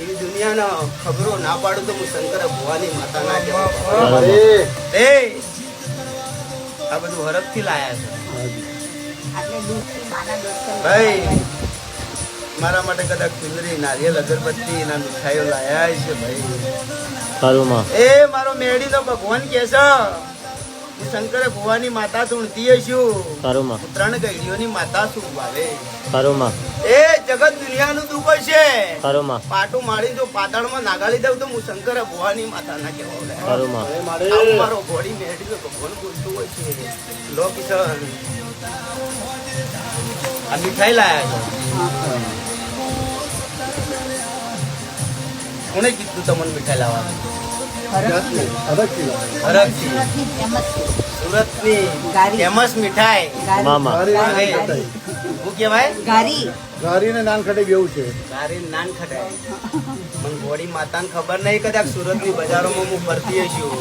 એવી દુનિયાના ખબરો ના પાડું તો હું શંકર ભવાની માતા ના કહેવા એ. આ બધું હરખથી લાયા છે. ભાઈ. મારા માટે કદાચ ચુંદડી નારિયેલ અગરબત્તી એના મીઠાઈઓ લાયા છે ભાઈ. એ મારો મેળી તો ભગવાન કે છે. હું શંકરે ભુવાની માતા ધૂણતી છું ત્રણ ગઈડીઓની માતા છું ભાવે. એ દુનિયાનું દુઃખ છે. ખરું માં પાટું મારી જો પાતાળમાં નાગાડી દઉં તો હું શંકર ભવાની માતા ના કહેવાય ખરું માં આવું મારો ઘોડી મેળી તો ભગવાન બોલતું હોય છે. લો કિશન. આ મીઠાઈ લાયા છે. કોને કીધું તમને મીઠાઈ લાવવાનું? સુરતની ગારી. ફેમસ મીઠાઈ મામા. ગારી. ગારી. ગારી. શું કહેવાય ગારી ગારી ને નાન ખટે બેવું છે તારી નાન ખટાય મને ગોળી માતાને ખબર નહીં કદાચ સુરતની બજારોમાં હું ફરતી છું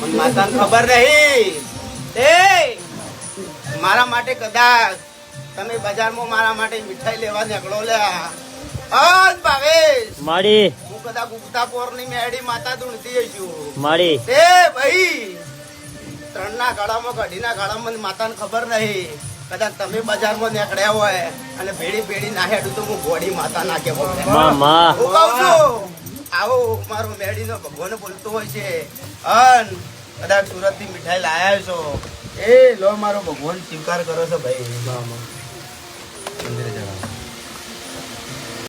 મને માતાને ખબર નહીં એ મારા માટે કદાચ તમે બજારમાં મારા માટે મીઠાઈ લેવા નીકળો લ્યા અન ભાવેશ માડી. હું કદાચ ઉગતા પોરની મેડી માતા ધૂણતી જઈશું માડી. એ ભાઈ ત્રણના ગાળામાં કઢીના ગાળામાં માતાને ખબર નહીં. કદાચ તમે બજારમાં નીકળ્યા હોય અને ભેડી ભેડી ના હેડું તો હું ગોળી માતા ના કહેવો મામા હું કહું છું આવો મારો મેડીનો ભગવાન બોલતો હોય છે. અન કદાચ સુરતથી મીઠાઈ લાયા છો એ લો મારો ભગવાન સ્વીકાર કરો છો ભાઈ. મંદિરે